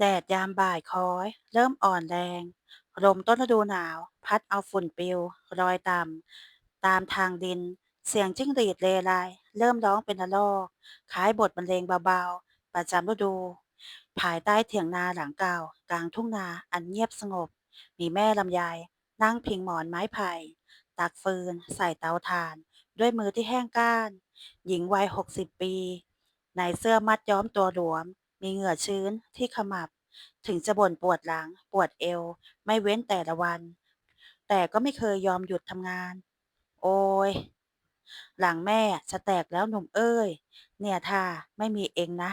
แดดยามบ่ายคล้อย เริ่มอ่อนแรง ลมต้นฤดูหนาว พัดเอาฝุ่นปลิวรอยต่ำ ตามทางดิน เสียงจิ้งหรีดเรไรเริ่มร้องเป็นระลอก คล้ายบทบรรเลงเบาๆ ประจำฤดู ภายใต้เถียงนาหลังเก่า กลางทุ่งนาอันเงียบสงบ มีแม่ลำไยนั่งพิงหมอนไม้ไผ่ ตักฟืน ใส่เตาถ่าน ด้วยมือที่แห้งก้าน หญิงวัยหกสิบปี ในเสื้อมัดย้อมตัวหลวม มีเหงื่อชื้นที่ขมับ ถึงจะบ่นปวดหลัง ปวดเอว ไม่เว้นแต่ละวัน แต่ก็ไม่เคยยอมหยุดทำงาน โอยหลังแม่จะแตกแล้วหนุ่มเอ้ย เนี่ยถ้าไม่มีเองนะ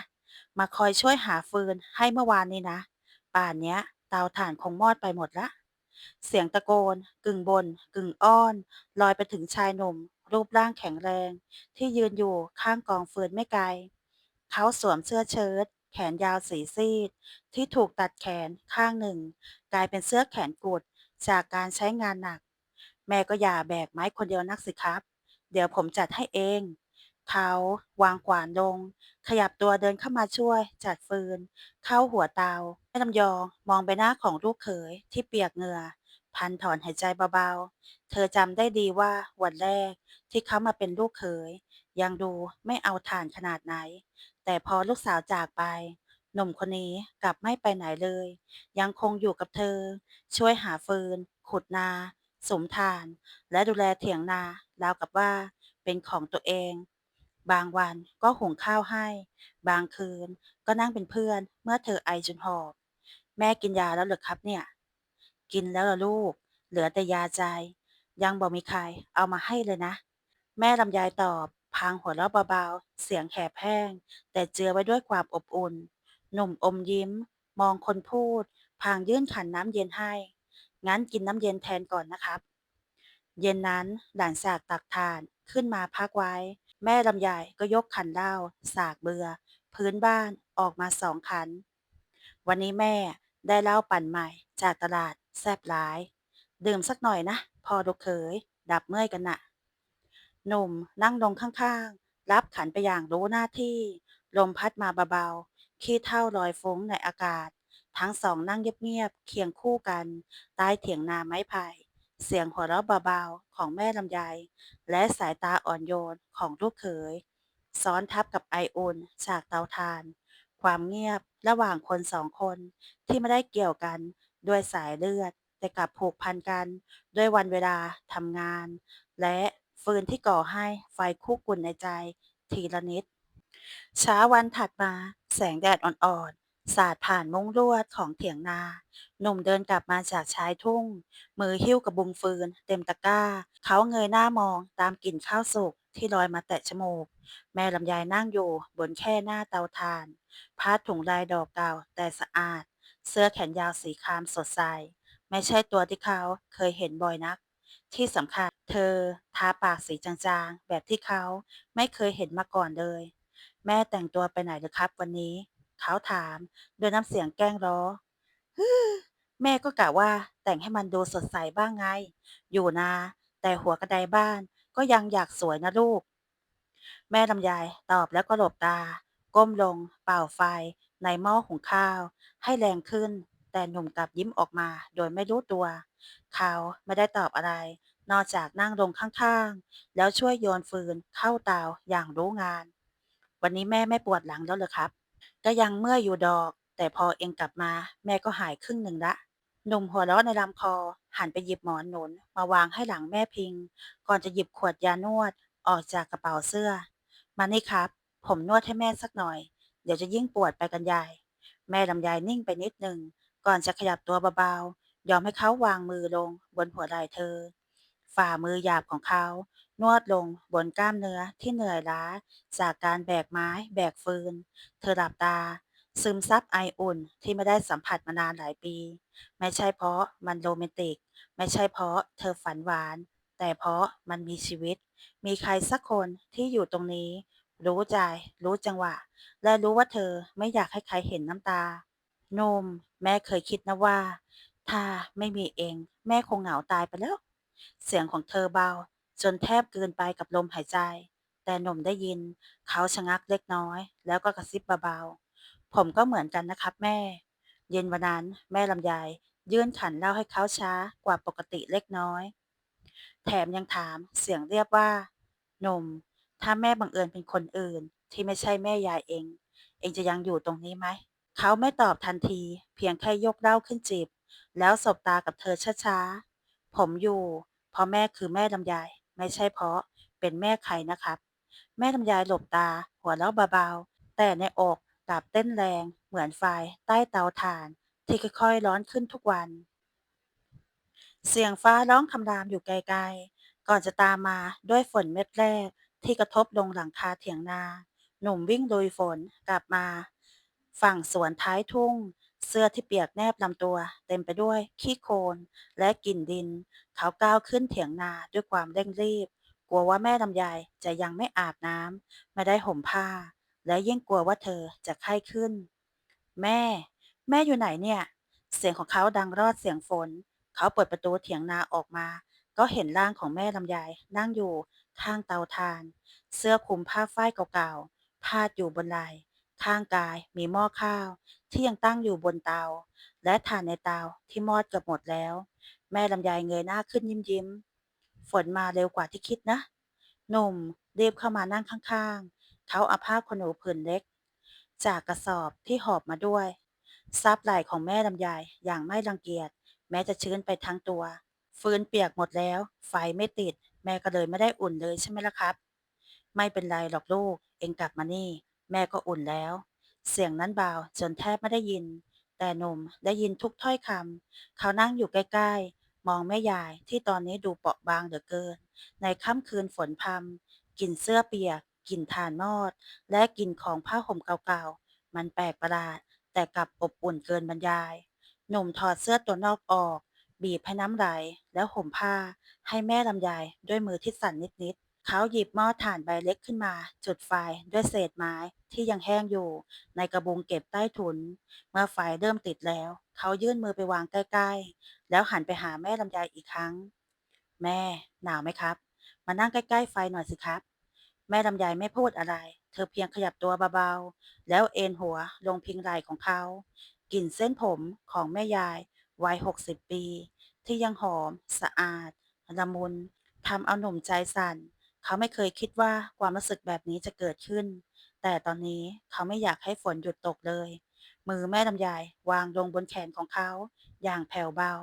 มาคอยช่วยหาฟืนให้เมื่อวานนี้นะ ป่านเนี้ยเตาถ่านคงมอดไปหมดละ เสียงตะโกน กึ่งบน่นกึ่งอ้อน ลอยไปถึงชายหนุ่ม รูปร่างแข็งแรง ที่ยืนอยู่ข้างกองฟืนไม่ไกล เขาสวมเสื้อเชิ้ต แขนยาวสีซีด ที่ถูกตัดแขนข้างหนึ่ง กลายเป็นเสื้อแขนกุดจากการใช้งานหนัก แม่ก็อย่าแบกไม้คนเดียวนักสิครับ เดี๋ยวผมจัดให้เอง เขาวางขวานลง ขยับตัวเดินเข้ามาช่วย จัดฟืน เข้าหัวเตาแม่ลำยองมองใบหน้าของลูกเขยที่เปียกเหงื่อพันถอนหายใจเบาๆ เธอจำได้ดีว่าวันแรกที่เขามาเป็นลูกเขย ยังดูไม่เอาถ่านขนาดไหน แต่พอลูกสาวจากไป หนุ่มคนนี้กลับไม่ไปไหนเลย ยังคงอยู่กับเธอ ช่วยหาฟืน ขุดนาสมถ่าน และดูแลเถียงนาราวกับว่าเป็นของตัวเอง บางวันก็หุงข้าวให้ บางคืนก็นั่งเป็นเพื่อนเมื่อเธอไอจนหอบ แม่กินยาแล้วเหรอครับเนี่ย กินแล้วล่ะลูก เหลือแต่ยาใจ ยังบ่มีใครเอามาให้เลยนะ แม่ลำไยตอบ พางหัวเราะเบาๆ เสียงแหบแห้ง แต่เจือไว้ด้วยความอบอุ่น หนุ่มอมยิ้ม มองคนพูด พางยื่นขันน้ำเย็นให้ งั้นกินน้ำเย็นแทนก่อนนะครับ เย็นนั้นหลานสากตักทานขึ้นมาพักไว้ แม่ลำไยก็ยกขันเหล้าสากเบือ พื้นบ้านออกมาสองขัน วันนี้แม่ได้เหล้าปั่นใหม่จากตลาดแซบหลาย ดื่มสักหน่อยนะ พอลูกเขยดับเมื่อยกันน่ะ หนุ่มนั่งลงข้างๆ รับขันไปอย่างรู้หน้าที่ ลมพัดมาเบาๆ ขี้เถ้าลอยฟุ้งในอากาศ ทั้งสองนั่งเงียบๆ เคียงคู่กัน ใต้เถียงนาไม้ไผ่ เสียงหัวเราะเบาๆ ของแม่ลำไย และสายตาอ่อนโยนของลูกเขย ซ้อนทับกับไออุ่นจากเตาถ่าน ความเงียบระหว่างคนสองคนที่ไม่ได้เกี่ยวกันด้วยสายเลือด แต่กลับผูกพันกัน ด้วยวันเวลาทำงาน และ ฟืนที่ก่อให้ไฟคุกรุ่นในใจ ทีละนิด เช้าวันถัดมา แสงแดดอ่อนๆ สาดผ่านมุ้งลวดของเถียงนา หนุ่มเดินกลับมาจากชายทุ่ง มือหิ้วกระบุงฟืน เต็มตะกร้า เขาเงยหน้ามองตามกลิ่นข้าวสุกที่ลอยมาแตะจมูก แม่ลำไยนั่งอยู่บนแค่หน้าเตาถ่านผ้าถุงลายดอกเก่าแต่สะอาด เสื้อแขนยาวสีครามสดใส ไม่ใช่ตัวที่เขาเคยเห็นบ่อยนัก ที่สำคัญเธอทาปากสีจางๆ แบบที่เขาไม่เคยเห็นมาก่อนเลย แม่แต่งตัวไปไหนหรือครับวันนี้ เขาถามด้วยน้ำเสียงแกล้งล้อฮึ่แม่ก็กะว่าแต่งให้มันดูสดใสบ้างไง อยู่นาแต่หัวกระไดบ้านก็ยังอยากสวยนะลูก แม่ลำไยตอบแล้วก็หลบตา ก้มลง เป่าไฟ ในหม้อหุงข้าว ให้แรงขึ้น แต่หนุ่มกลับยิ้มออกมาโดยไม่รู้ตัว เขาไม่ได้ตอบอะไร นอกจากนั่งลงข้างๆ แล้วช่วยโยนฟืนเข้าเตาอย่างรู้งาน วันนี้แม่ไม่ปวดหลังแล้วเหรอครับ ก็ยังเมื่อยอยู่ดอก แต่พอเองกลับมา แม่ก็หายครึ่งหนึ่งละหนุ่มหัวเราะในลำคอ หันไปหยิบหมอนหนุนมาวางให้หลังแม่พิง ก่อนจะหยิบขวดยานวดออกจากกระเป๋าเสื้อ มานี่ครับ ผมนวดให้แม่สักหน่อย เดี๋ยวจะยิ่งปวดไปกันใหญ่ แม่ลำไยนิ่งไปนิดหนึ่ง ก่อนจะขยับตัวเบาๆ ยอมให้เขาวางมือลงบนหัวไหล่เธอ ฝ่ามือหยาบของเขา นวดลงบนกล้ามเนื้อที่เหนื่อยล้า จากการแบกไม้แบกฟืน เธอหลับตา ซึมซับไออุ่นที่ไม่ได้สัมผัสมานานหลายปี ไม่ใช่เพราะมันโรแมนติก ไม่ใช่เพราะเธอฝันหวาน แต่เพราะมันมีชีวิต มีใครสักคนที่อยู่ตรงนี้ รู้ใจ รู้จังหวะ และรู้ว่าเธอไม่อยากให้ใครเห็นน้ำตา โนม แม่เคยคิดนะว่า ถ้าไม่มีเอง แม่คงเหงาตายไปแล้ว เสียงของเธอเบา จนแทบเกินไปกับลมหายใจ แต่หนุ่มได้ยิน เขาชะงักเล็กน้อย แล้วก็กระซิบเบาๆ ผมก็เหมือนกันนะครับแม่ เย็นวันนั้นแม่ลำไยยื่นขันเหล้าให้เขาช้ากว่าปกติเล็กน้อย แถมยังถามเสียงเรียบว่าหนุ่ม ถ้าแม่บังเอิญเป็นคนอื่นที่ไม่ใช่แม่ยายเอง เองจะยังอยู่ตรงนี้ไหม เขาไม่ตอบทันที เพียงแค่ยกเหล้าขึ้นจิบ แล้วสบตากับเธอช้าๆ ผมอยู่ เพราะแม่คือแม่ลำไยไม่ใช่เพราะเป็นแม่ใครนะครับ แม่ลำไยหลบตา หัวเราะเบาๆ แต่ในอกกลับเต้นแรงเหมือนไฟใต้เตาถ่าน ที่ค่อยๆร้อนขึ้นทุกวัน เสียงฟ้าร้องคำรามอยู่ไกลๆ ก่อนจะตามมาด้วยฝนเม็ดแรกที่กระทบลงหลังคาเถียงนา หนุ่มวิ่งลุยฝนกลับมา ฝั่งสวนท้ายทุ่ง เสื้อที่เปียกแนบลำตัว เต็มไปด้วยขี้โคลนและกลิ่นดิน เขาก้าวขึ้นเถียงนาด้วยความเร่งรีบ กลัวว่าแม่ลำไยจะยังไม่อาบน้ำไม่ได้ห่มผ้า และยิ่งกลัวว่าเธอจะไข้ขึ้น แม่ แม่อยู่ไหนเนี่ย เสียงของเขาดังรอดเสียงฝน เขาเปิดประตูเถียงนาออกมา ก็เห็นร่างของแม่ลำไยนั่งอยู่ข้างเตาถ่าน เสื้อคลุมผ้าฝ้ายเก่าๆพาดอยู่บนไหล่ ข้างกายมีหม้อข้าวที่ยังตั้งอยู่บนเตา และถ่านในเตาที่มอดเกือบหมดแล้ว แม่ลำไยเงยหน้าขึ้นยิ้มยิ้มๆฝนมาเร็วกว่าที่คิดนะ หนุ่มรีบเข้ามานั่งข้างๆ เขาเอาผ้าขนหนูผืนเล็ก จากกระสอบที่หอบมาด้วยซับไหล่ของแม่ลำไยอย่างไม่รังเกียจ แม้จะชื้นไปทั้งตัว ฟืนเปียกหมดแล้ว ไฟไม่ติด แม่ก็เลยไม่ได้อุ่นเลยใช่ไหมล่ะครับ ไม่เป็นไรหรอกลูก เองกลับมานี่ แม่ก็อุ่นแล้ว เสียงนั้นเบาจนแทบไม่ได้ยิน แต่หนุ่มได้ยินทุกถ้อยคำเขานั่งอยู่ใกล้ๆ มองแม่ยายที่ตอนนี้ดูเปราะบางเหลือเกิน ในค่ำคืนฝนพรำกลิ่นเสื้อเปียกกลิ่นถ่านมอด และกลิ่นของผ้าห่มเก่าๆ มันแปลกประหลาด แต่กลับอบอุ่นเกินบรรยาย หนุ่มถอดเสื้อตัวนอกออก บีบให้น้ำไหลแล้วห่มผ้าให้แม่ลำไยด้วยมือที่สั่นนิดๆ เขาหยิบหม้อถ่านใบเล็กขึ้นมา จุดไฟด้วยเศษไม้ที่ยังแห้งอยู่ ในกระบุงเก็บใต้ถุน เมื่อไฟเริ่มติดแล้ว เขายื่นมือไปวางใกล้ๆ แล้วหันไปหาแม่ลำไยอีกครั้ง แม่หนาวไหมครับ มานั่งใกล้ๆไฟหน่อยสิครับ แม่ลำไยไม่พูดอะไร เธอเพียงขยับตัวเบาๆ แล้วเอนหัวลงพิงไหล่ของเขากลิ่นเส้นผมของแม่ยายวัยหกสิบปี ที่ยังหอม สะอาดละมุนทำเอาหนุ่มใจสั่น เขาไม่เคยคิดว่าความรู้สึกแบบนี้จะเกิดขึ้น แต่ตอนนี้เขาไม่อยากให้ฝนหยุดตกเลย มือแม่ลำไยวางลงบนแขนของเขา อย่างแผ่วเบา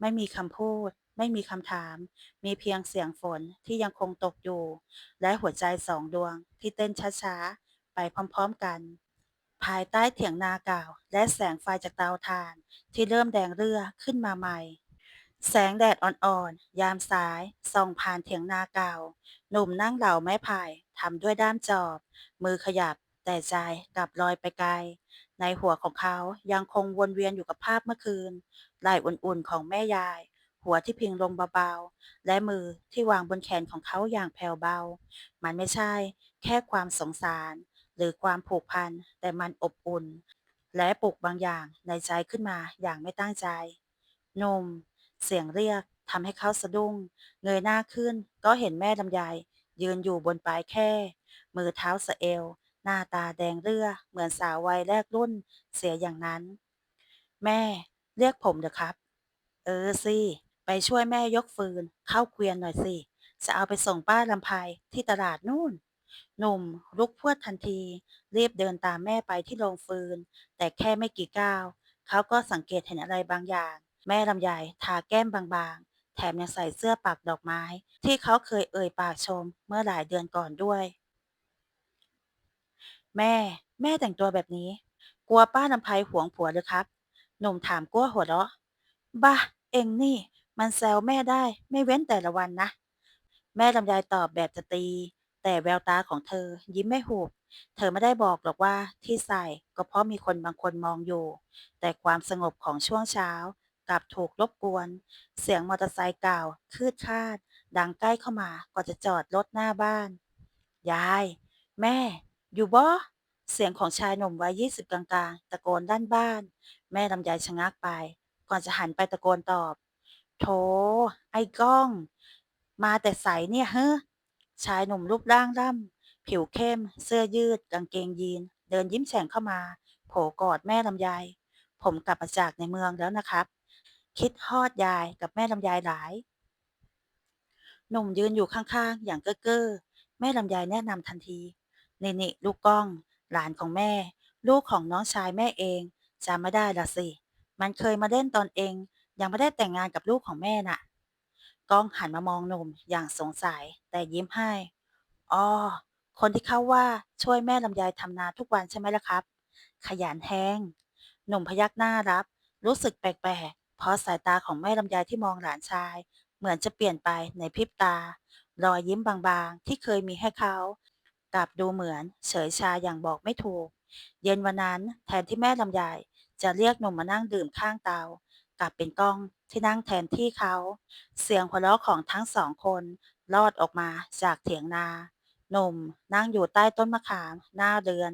ไม่มีคำพูด ไม่มีคำถาม มีเพียงเสียงฝนที่ยังคงตกอยู่ และหัวใจสองดวงที่เต้นช้าๆ ไปพร้อมๆกันภายใต้เถียงนาเก่าและแสงไฟจากเตาถ่านที่เริ่มแดงเรือขึ้นมาใหม่ แสงแดดอ่อนๆ ยามสาย ส่องผ่านเถียงนาเก่า หนุ่มนั่งเหล่าไม้ไผ่ทำด้วยด้ามจอบ มือขยับแต่ใจกลับลอยไปไกล ในหัวของเขายังคงวนเวียนอยู่กับภาพเมื่อคืนไหล่อุ่นๆของแม่ยาย หัวที่พิงลงเบาๆ และมือที่วางบนแขนของเขาอย่างแผ่วเบา มันไม่ใช่ แค่ความสงสาร หรือความผูกพัน แต่มันอบอุ่น และปลุกบางอย่างในใจขึ้นมาอย่างไม่ตั้งใจหนุ่ม เสียงเรียกทำให้เขาสะดุ้ง เงยหน้าขึ้นก็เห็นแม่ลำไยยืนอยู่บนปลายแคร่มือเท้าสะเอว หน้าตาแดงเรือเหมือนสาววัยแรกรุ่นเสียอย่างนั้น แม่เรียกผมเถอะครับ เออสิไปช่วยแม่ยกฟืน เข้าเกวียนหน่อยสิ จะเอาไปส่งป้าลำไพที่ตลาดนู่น หนุ่มลุกพรวดทันที รีบเดินตามแม่ไปที่โรงฟืน แต่แค่ไม่กี่ก้าวเขาก็สังเกตเห็นอะไรบางอย่าง แม่ลำไยทาแก้มบางๆ แถมยังใส่เสื้อปักดอกไม้ ที่เขาเคยเอ่ยปากชมเมื่อหลายเดือนก่อนด้วย แม่ แม่แต่งตัวแบบนี้ กลัวป้าลำไพหวงผัวหรือครับ หนุ่มถามกลั้วหัวเราะ บ้า เองนี่ มันแซวแม่ได้ไม่เว้นแต่ละวันนะ แม่ลำไยตอบแบบจะตี แต่แววตาของเธอ ยิ้มไม่หุบเธอไม่ได้บอกหรอกว่าที่ใส่ก็เพราะมีคนบางคนมองอยู่ แต่ความสงบของช่วงเช้า กลับถูกรบกวน เสียงมอเตอร์ไซค์เก่าคืดคาด ดังใกล้เข้ามาก่อนจะจอดรถหน้าบ้าน ยาย แม่ อยู่บ่เสียงของชายหนุ่มวัยยี่สิบกลางๆ ตะโกนด้านบ้าน แม่ลำไยชะงักไป ก่อนจะหันไปตะโกนตอบ โถ ไอ้ก้อง มาแต่ไสเนี่ยเฮ้อชายหนุ่มรูปร่างร่ำผิวเข้ม เสื้อยืด กางเกงยีน เดินยิ้มแฉ่งเข้ามา โผกอดแม่ลำไย ผมกลับมาจากในเมืองแล้วนะครับ คิดฮอดยายกับแม่ลำไยหลาย หนุ่มยืนอยู่ข้างๆ อย่างเก้อเก้อแม่ลำไยแนะนำทันทีนี่นี่ลูกก้อง หลานของแม่ ลูกของน้องชายแม่เองจำไม่ได้ละสิ มันเคยมาเล่นตอนเอง ยังไม่ได้แต่งงานกับลูกของแม่น่ะ ก้องหันมามองหนุ่มอย่างสงสัยแต่ยิ้มให้อ๋อคนที่เขาว่าช่วยแม่ลำไยทำนาทุกวันใช่ไหมล่ะครับ ขยันแฮงหนุ่มพยักหน้ารับ รู้สึกแปลกๆ เพราะสายตาของแม่ลำไยที่มองหลานชาย เหมือนจะเปลี่ยนไปในพริบตา รอยยิ้มบางๆ ที่เคยมีให้เขากลับดูเหมือนเฉยชาอย่างบอกไม่ถูก เย็นวันนั้นแทนที่แม่ลำไยจะเรียกหนุ่มมานั่งดื่มข้างเตา กลับเป็นก้องที่นั่งแทนที่เขา เสียงหัวเราะของทั้งสองคนลอดออกมาจากเถียงนาหนุ่มนั่งอยู่ใต้ต้นมะขาม หน้าเรือน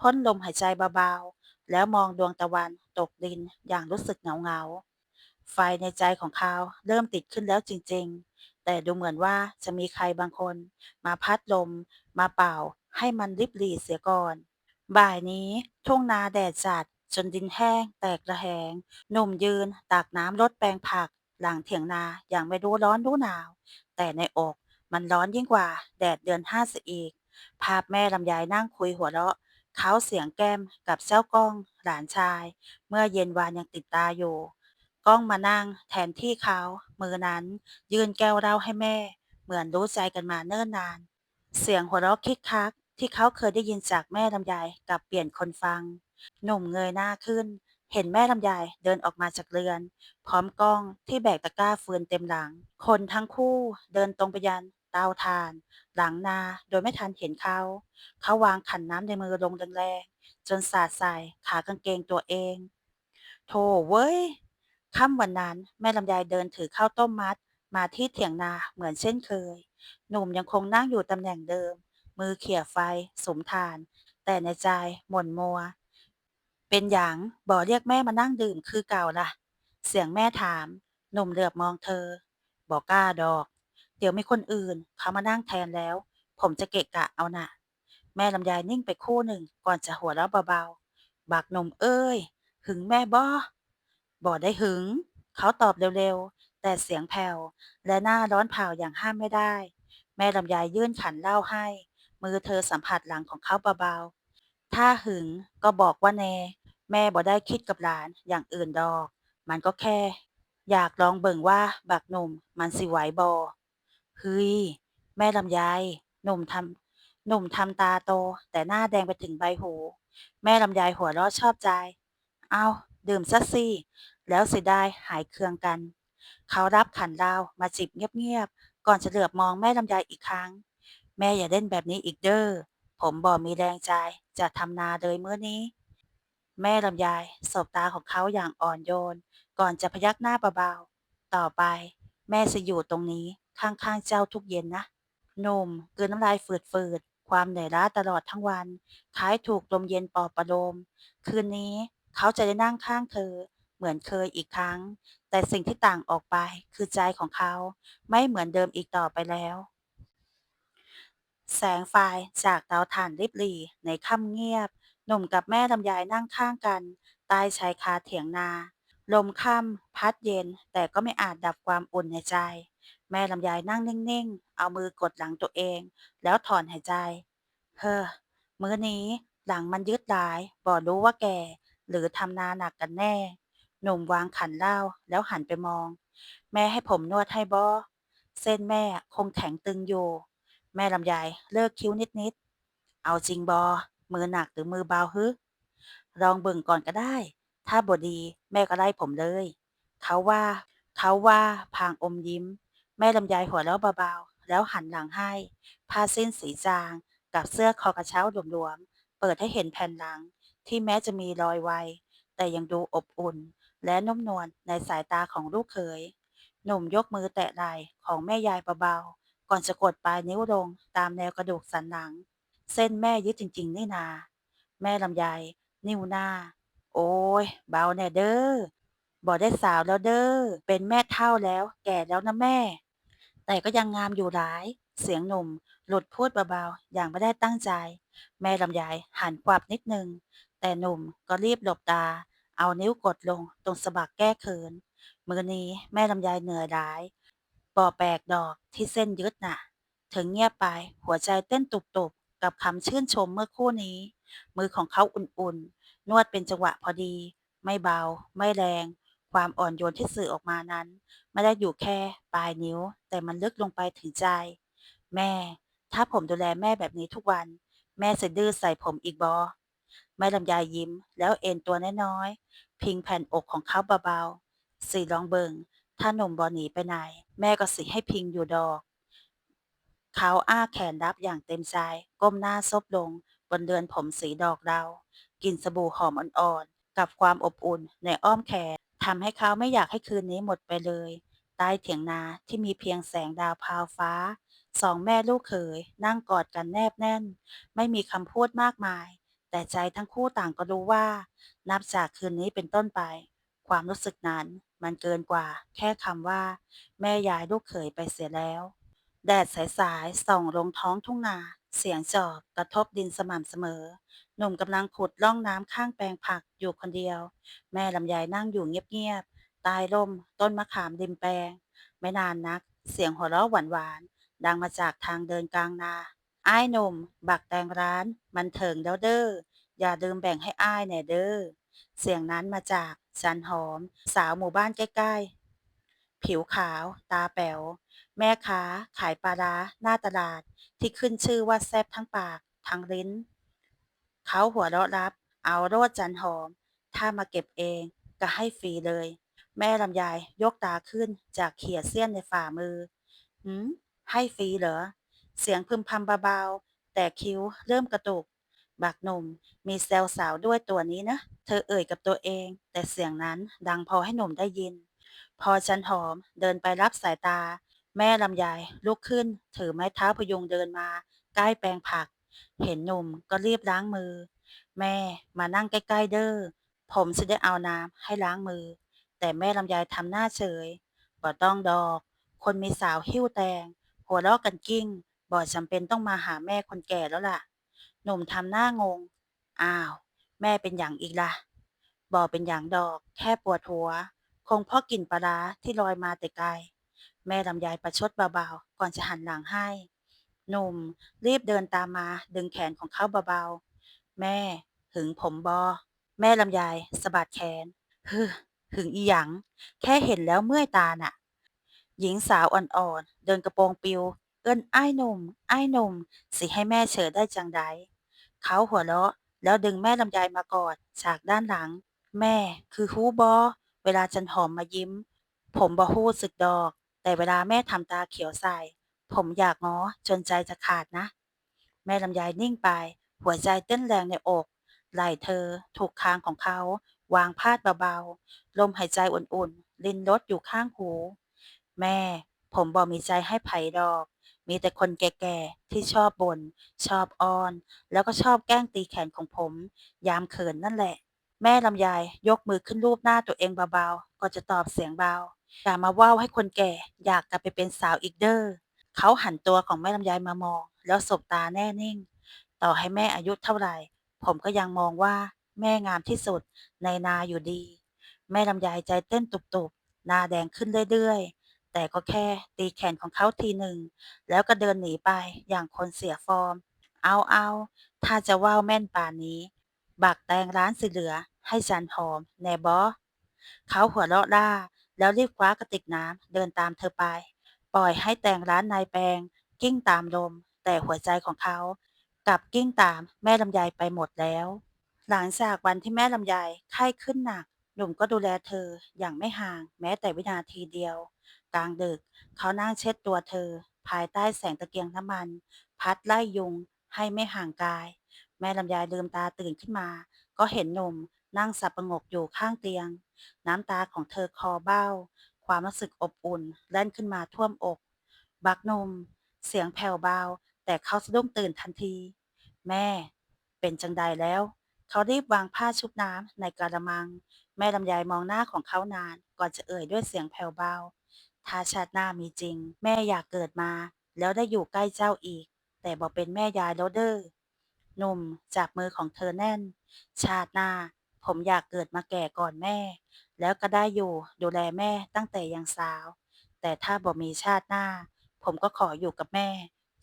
พ่นลมหายใจเบาๆ แล้วมองดวงตะวันตกดินอย่างรู้สึกเหงาๆ ไฟในใจของเขาเริ่มติดขึ้นแล้วจริงๆ แต่ดูเหมือนว่าจะมีใครบางคน มาพัดลม มาเป่า ให้มันริบหรี่เสียก่อน บ่ายนี้ทุ่งนาแดดจัด จนดินแห้ง แตกระแหง หนุ่มยืนตากน้ำรดแปลงผัก หลังเถียงนาอย่างไม่รู้ร้อนรู้หนาว แต่ในอกมันร้อนยิ่งกว่า แดดเดือนห้าเสียอีก ภาพแม่ลำไยนั่งคุยหัวเราะเขาเสียงแก้มกับเจ้าก้องหลานชาย เมื่อเย็นวานยังติดตาอยู่ ก้องมานั่งแทนที่เขา มือนั้น ยื่นแก้วเหล้าให้แม่ เหมือนรู้ใจกันมาเนิ่นนาน เสียงหัวเราะคิกคัก ที่เขาเคยได้ยินจากแม่ลำไยกลับเปลี่ยนคนฟัง หนุ่มเงยหน้าขึ้น เห็นแม่ลำไยเดินออกมาจากเรือน พร้อมกล้องที่แบกตะกร้าฟืนเต็มหลัง คนทั้งคู่เดินตรงไปยันเตาถ่าน หลังนาโดยไม่ทันเห็นเขา เขาวางขันน้ำในมือลงแรงๆจนสาดใส่ขากางเกงตัวเอง โธ่เว้ย ค่ำวันนั้นแม่ลำไยเดินถือข้าวต้มมัด มาที่เถียงนาเหมือนเช่นเคย หนุ่มยังคงนั่งอยู่ตำแหน่งเดิม มือเขี่ยไฟสมทาน แต่ในใจหม่นมัว เป็นหยังบ่เรียกแม่มานั่งดื่มคือเก่าล่ะ เสียงแม่ถาม หนุ่มเหลือบมองเธอ บอกกล้าดอก เดี๋ยวมีคนอื่นเขามานั่งแทนแล้ว ผมจะเกะกะเอาน่ะ แม่ลำไยนิ่งไปคู่หนึ่งก่อนจะหัวเราะเบาๆบักหนุ่มเอ้ยหึงแม่บ่ บ่ได้หึง เขาตอบเร็วๆ แต่เสียงแผ่วและหน้าร้อนเผาอย่างห้ามไม่ได้ แม่ลำไยยื่นขันเหล้าให้ มือเธอสัมผัสหลังของเขาเบาๆ ถ้าหึงก็บอกว่าแน่ แม่บ่ได้คิดกับหลานอย่างอื่นดอก มันก็แค่ อยากลองเบิ่งว่าบักหนุ่มมันสิไหวบ่เฮ้ยแม่ลำไยหนุ่มทำหนุ่มทำตาโต แต่หน้าแดงไปถึงใบหู แม่ลำไยหัวเราะชอบใจ เอาดื่มซะสิ แล้วเสิได้หายเคืองกัน เขารับขันเหล้ามาจิบเงียบๆ ก่อนจะเหลือบมองแม่ลำไยอีกครั้ง แม่อย่าเล่นแบบนี้อีกเด้อ ผมบ่มีแรงใจจะทำนาเลยเมื้อนี้ แม่ลำไยสบตาของเขาอย่างอ่อนโยน ก่อนจะพยักหน้าเบาๆ ต่อไปแม่จะอยู่ตรงนี้ข้างๆเจ้าทุกเย็นนะหนุ่มกืนน้ำลายฝืดๆ ความเหนื่อยล้าตลอดทั้งวันคล้ายถูกลมเย็นปอบประโลม คืนนี้เขาจะได้นั่งข้างเธอ เหมือนเคยอีกครั้ง แต่สิ่งที่ต่างออกไปคือใจของเขาไม่เหมือนเดิมอีกต่อไปแล้ว แสงไฟจากเตาถ่านริบหรี่ในค่ำเงียบ หนุ่มกับแม่ลำไยนั่งข้างกัน ใต้ชายคาเถียงนา ลมค่ำพัดเย็นแต่ก็ไม่อาจดับความอุ่นในใจ แม่ลำไยนั่งนิ่งๆ เอามือกดหลังตัวเอง แล้วถอนหายใจ เฮ้อมื้อนี้หลังมันยืดหลาย บ่รู้ว่าแก่หรือทำนาหนักกันแน่ หนุ่มวางขันเหล้าแล้วหันไปมอง แม่ให้ผมนวดให้บ่เส้นแม่คงแข็งตึงอยู่ แม่ลำไยเลิกคิ้วนิดๆ เอาจริงบอ มือหนักหรือมือเบาฮึลองเบิ่งก่อนก็ได้ ถ้าบดีแม่ก็ไล่ผมเลย เขาว่า เขาว่าพางอมยิ้ม แม่ลำไยหัวเราะเบาๆ แล้วหันหลังให้ ผ้าสิ้นสีจาง กับเสื้อคอกระเช้าหลวมๆ เปิดให้เห็นแผ่นหลัง ที่แม้จะมีรอยวัยแต่ยังดูอบอุ่น และนุ่มนวลในสายตาของลูกเขย หนุ่มยกมือแตะไหล่ของแม่ยายเบาๆ ก่อนจะกดปลายนิ้วลงตามแนวกระดูกสันหลัง เส้นแม่ยึดจริง ๆ นี่นา แม่ลำไยนิ้วหน้า โอ้ย เบาแน่เด้อบ่ได้สาวแล้วเด้อ เป็นแม่เฒ่าแล้ว แก่แล้วนะแม่ แต่ก็ยังงามอยู่หลาย เสียงหนุ่มหลุดพูดเบาๆ อย่างไม่ได้ตั้งใจ แม่ลำไยหันกวับนิดนึง แต่หนุ่มก็รีบหลบตา เอานิ้วกดลงตรงสะบักแก้เขิน มือนี้แม่ลำไยเหนื่อยร้ายบ่แปลกดอกที่เส้นยึดน่ะ ถึงเงียบไปหัวใจเต้นตุบๆ กับคำชื่นชมเมื่อคู่นี้ มือของเขาอุ่นๆ นวดเป็นจังหวะพอดี ไม่เบา ไม่แรง ความอ่อนโยนที่สื่อออกมานั้น ไม่ได้อยู่แค่ปลายนิ้ว แต่มันลึกลงไปถึงใจ แม่ ถ้าผมดูแลแม่แบบนี้ทุกวัน แม่จะดื้อใส่ผมอีกบอ ม่ลำไยยิ้ม แล้วเอ็นตัวน้อยๆ พิงแผ่นอกของเขาเบาๆสิลองเบิง ถ้าหนุ่มบอหนีไปไหน แม่ก็สิให้พิงอยู่ดอก เขาอ้าแขนรับอย่างเต็มใจ ก้มหน้าซบลง บนเรือนผมสีดอกดาวกลิ่นสบู่หอมอ่อนๆ กับความอบอุ่นในอ้อมแขนทำให้เขาไม่อยากให้คืนนี้หมดไปเลย ใต้เถียงนาที่มีเพียงแสงดาวพาวฟ้า สองแม่ลูกเขยนั่งกอดกันแนบแน่น ไม่มีคำพูดมากมาย แต่ใจทั้งคู่ต่างก็รู้ว่า นับจากคืนนี้เป็นต้นไป ความรู้สึกนั้นมันเกินกว่า แค่คำว่า แม่ยายลูกเขยไปเสียแล้ว แดดสายๆส่องลงท้องทุ่งนา เสียงจอบกระทบดินสม่ำเสมอ หนุ่มกำลังขุดร่องน้ำข้างแปลงผักอยู่คนเดียว แม่ลำไยนั่งอยู่เงียบๆใต้ร่ม ต้นมะขามริมแปลง ไม่นานนัก เสียงหัวเราะหวานๆดังมาจากทางเดินกลางนา อ้ายหนุ่มบักแตงร้าน มันเถิงแล้วเด้อ อย่าลืมแบ่งให้อ้ายแหน่เด้อ เสียงนั้นมาจากจันหอม สาวหมู่บ้านใกล้ๆ ผิวขาว ตาแป๋ว แม่ค้า ขายปลาร้าหน้าตลาด ที่ขึ้นชื่อว่าแซ่บทั้งปาก ทั้งลิ้น เขาหัวเราะรับ เอาโลดจันหอม ถ้ามาเก็บเอง ก็ให้ฟรีเลย แม่ลำไยยกตาขึ้นจากเขียเสี้ยนในฝ่ามือหืมให้ฟรีเหรอ เสียงพึมพำเบาๆ แต่คิ้วเริ่มกระตุกบักหนุ่มมีแซวสาวด้วยตัวนี้นะ เธอเอ่ยกับตัวเอง แต่เสียงนั้นดังพอให้หนุ่มได้ยิน พอจันหอมเดินไปรับสายตา แม่ลำไยลุกขึ้น ถือไม้เท้าพยุงเดินมา ใกล้แปลงผัก เห็นหนุ่มก็รีบล้างมือ แม่มานั่งใกล้ๆเด้อผมสิได้เอาน้ำให้ล้างมือ แต่แม่ลำไยทำหน้าเฉยบ่ต้องดอก คนมีสาวหิ้วแตง หัวเราะกันกิ้ง บ่จำเป็นต้องมาหาแม่คนแก่แล้วล่ะ หนุ่มทำหน้างง อ้าว แม่เป็นหยังอีกล่ะบ่เป็นหยังดอก แค่ปวดหัว คงเพราะกลิ่นปลาร้าที่ลอยมาแต่ไกล แม่ลำไยประชดเบาๆ ก่อนจะหันหลังให้ หนุ่มรีบเดินตามมาดึงแขนของเขาเบาๆ แม่หึงผมบอ แม่ลำไยสะบัดแขนฮึหึงอีหยัง แค่เห็นแล้วเมื่อยตาน่ะ หญิงสาวอ่อนๆ เดินกระโปรงปิว เอิ้นอ้ายหนุ่ม อ้ายหนุ่ม สิให้แม่เฉยได้จังใด เขาหัวเราะ แล้วดึงแม่ลำไยมากอด จากด้านหลัง แม่ คือฮู้บอเวลาจันหอมมายิ้ม ผมบ่ฮู้สึกดอก แต่เวลาแม่ทำตาเขียวใส่ ผมอยากง้อจนใจจะขาดนะ แม่ลำไยนิ่งไป หัวใจเต้นแรงในอก ไหล่เธอ ถูกคางของเขา วางพาดเบาๆ ลมหายใจอุ่นๆ ลินรดอยู่ข้างหู แม่ ผมบ่มีใจให้ไผดอก มีแต่คนแก่ๆ ที่ชอบบ่นชอบอ้อน แล้วก็ชอบแกล้งตีแขนของผม ยามเขินนั่นแหละ แม่ลำไยยกมือขึ้นลูบหน้าตัวเองเบาๆก่อนจะตอบเสียงเบาอย่ามาว้าวให้คนแก่อยากกลับไปเป็นสาวอีกเด้อเขาหันตัวของแม่ลำไยมามอง แล้วสบตาแน่นิ่ง ต่อให้แม่อายุเท่าไหร่ ผมก็ยังมองว่าแม่งามที่สุดในนาอยู่ดี แม่ลำไยใจเต้นตุบๆหน้าแดงขึ้นเรื่อยๆ แต่ก็แค่ตีแขนของเขาทีหนึ่ง แล้วก็เดินหนีไปอย่างคนเสียฟอร์ม เอาๆถ้าจะว่าวแม่นป่านนี้ บักแตงร้านสิเหลือ ให้จันหอม แน่บอเขาหัวเราะร่า แล้วรีบคว้ากระติกน้ำเดินตามเธอไป ปล่อยให้แตงร้านนายแปง กิ้งตามลม แต่หัวใจของเขากลับกิ้งตามแม่ลำไยไปหมดแล้ว หลังจากวันที่แม่ลำไยไข้ขึ้นหนัก หนุ่มก็ดูแลเธออย่างไม่ห่างแม้แต่วินาทีเดียว กลางดึก เขานั่งเช็ดตัวเธอ ภายใต้แสงตะเกียงน้ำมัน พัดไล่ยุงให้ไม่ห่างกาย แม่ลำไยลืมตาตื่นขึ้นมา ก็เห็นหนุ่มนั่งสับประงกอยู่ข้างเตียง น้ำตาของเธอคอเบ้า ความรู้สึกอบอุ่นแล่นขึ้นมาท่วมอก บักนม เสียงแผ่วเบา แต่เขาสะดุ้งตื่นทันที แม่ เป็นจังใดแล้ว เขารีบวางผ้าชุบน้ำในกะละมัง แม่ลำไยมองหน้าของเขานาน ก่อนจะเอ่ยด้วยเสียงแผ่วเบา ถ้าชาติหน้ามีจริง แม่อยากเกิดมา แล้วได้อยู่ใกล้เจ้าอีก แต่บ่เป็นแม่ยายแล้วเด้อหนุ่มจับมือของเธอแน่น ชาติหน้า ผมอยากเกิดมาแก่ก่อนแม่ แล้วก็ได้อยู่ดูแลแม่ตั้งแต่ยังสาว แต่ถ้าบ่มีชาติหน้า ผมก็ขออยู่กับแม่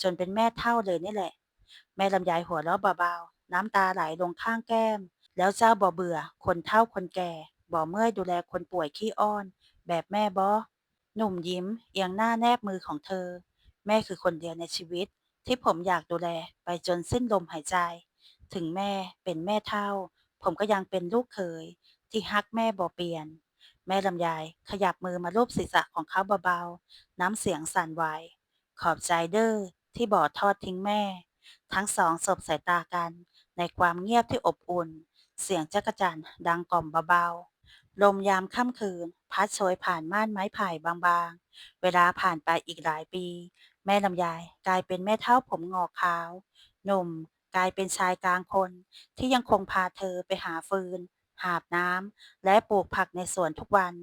จนเป็นแม่เฒ่าเลยนี่แหละ แม่ลำไยหัวเราะเบาๆน้ำตาไหลลงข้างแก้ม แล้วเจ้าบ่เบื่อ คนเฒ่าคนแก่บ่เมื่อยดูแลคนป่วยขี้อ้อน แบบแม่บ่ หนุ่มยิ้มเอียงหน้าแนบมือของเธอ แม่คือคนเดียวในชีวิต ที่ผมอยากดูแลไปจนสิ้นลมหายใจ ถึงแม่เป็นแม่เฒ่า ผมก็ยังเป็นลูกเขยที่ฮักแม่บ่เปลี่ยน แม่ลำไยขยับมือมาลูบศีรษะของเขาเบาๆ น้ำเสียงสั่นไหวขอบใจเด้อที่บ่ทอดทิ้งแม่ ทั้งสองสบสายตากัน ในความเงียบที่อบอุ่น เสียงจักจั่นดังกล่อมเบาๆ ลมยามค่ำคืน พัดโชยผ่านม่านไม้ไผ่บางๆ เวลาผ่านไปอีกหลายปี แม่ลำไยกลายเป็นแม่เฒ่าผมงอกขาว หนุ่มกลายเป็นชายกลางคน ที่ยังคงพาเธอไปหาฟืน หาบน้ำและปลูกผักในสวนทุกวัน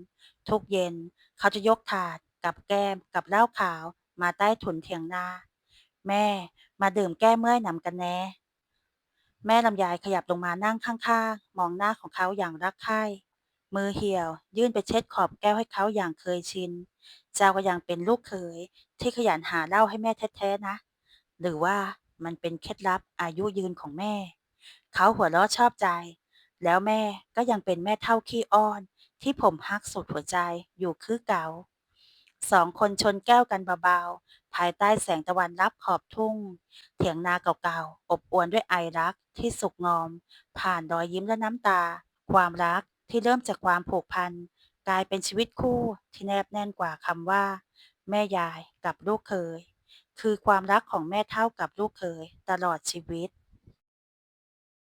ทุกเย็นเขาจะยกถาดกับแก้มกับเหล้าขาวมาใต้ถุนเถียงนาแม่มาดื่มแก้เมื่อยนำกันแน่แม่ลำไยขยับลงมานั่งข้างๆ มองหน้าของเขาอย่างรักใคร่ มือเหี่ยว ยื่นไปเช็ดขอบแก้วให้เขาอย่างเคยชิน เจ้าก็ยังเป็นลูกเขย ที่ขยันหาเหล้าให้แม่แท้ๆนะ หรือว่ามันเป็นเคล็ดลับอายุยืนของแม่ เขาหัวเราะชอบใจ แล้วแม่ก็ยังเป็นแม่เฒ่าขี้อ้อน ที่ผมฮักสุดหัวใจอยู่คือเก่าสองคนชนแก้วกันเบาๆ ภายใต้แสงตะวันลับขอบทุ่ง เถียงนาเก่าๆ อบอวลด้วยไอรักที่สุกงอม ผ่านรอยยิ้มและน้ำตา ความรัก ที่เริ่มจากความผูกพัน กลายเป็นชีวิตคู่ที่แนบแน่นกว่าคำว่า แม่ยายกับลูกเขยคือความรักของแม่เท่ากับลูกเขยตลอดชีวิต